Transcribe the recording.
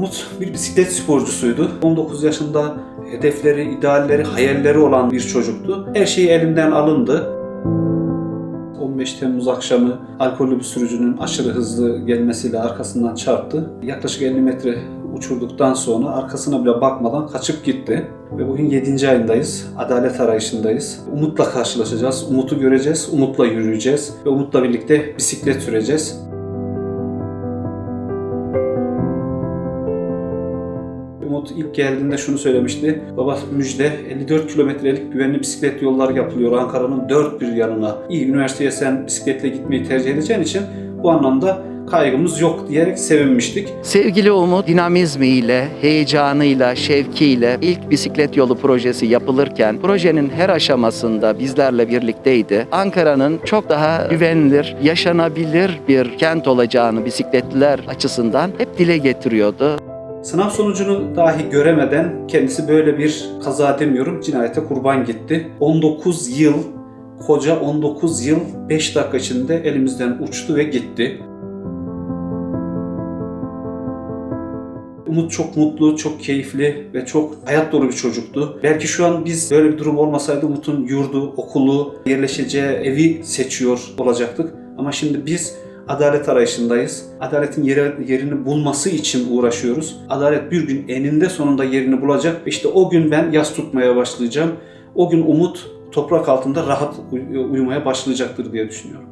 Umut bir bisiklet sporcusuydu. 19 yaşında hedefleri, idealleri, hayalleri olan bir çocuktu. Her şey elinden alındı. 15 Temmuz akşamı alkollü bir sürücünün aşırı hızlı gelmesiyle arkasından çarptı. Yaklaşık 50 metre uçurduktan sonra arkasına bile bakmadan kaçıp gitti. Ve bugün 7. ayındayız. Adalet arayışındayız. Umut'la karşılaşacağız. Umut'u göreceğiz. Umut'la yürüyeceğiz. Ve Umut'la birlikte bisiklet süreceğiz. Umut ilk geldiğinde şunu söylemişti. Baba müjde 54 kilometrelik güvenli bisiklet yolları yapılıyor Ankara'nın dört bir yanına. İyi üniversiteye sen bisikletle gitmeyi tercih edeceğin için bu anlamda kaygımız yok diyerek sevinmiştik. Sevgili Umut dinamizmiyle, heyecanıyla, şevkiyle ilk bisiklet yolu projesi yapılırken projenin her aşamasında bizlerle birlikteydi. Ankara'nın çok daha güvenilir, yaşanabilir bir kent olacağını bisikletliler açısından hep dile getiriyordu. Sınav sonucunu dahi göremeden kendisi böyle bir kaza demiyorum cinayete kurban gitti. 19 yıl, koca 19 yıl 5 dakika içinde elimizden uçtu ve gitti. Umut çok mutlu, çok keyifli ve çok hayat dolu bir çocuktu. Belki şu an biz böyle bir durum olmasaydı Umut'un yurdu, okulu, yerleşeceği evi seçiyor olacaktık. Ama şimdi biz adalet arayışındayız. Adaletin yeri, yerini bulması için uğraşıyoruz. Adalet bir gün eninde sonunda yerini bulacak. İşte o gün ben yas tutmaya başlayacağım. O gün Umut toprak altında rahat uy- uyumaya başlayacaktır diye düşünüyorum.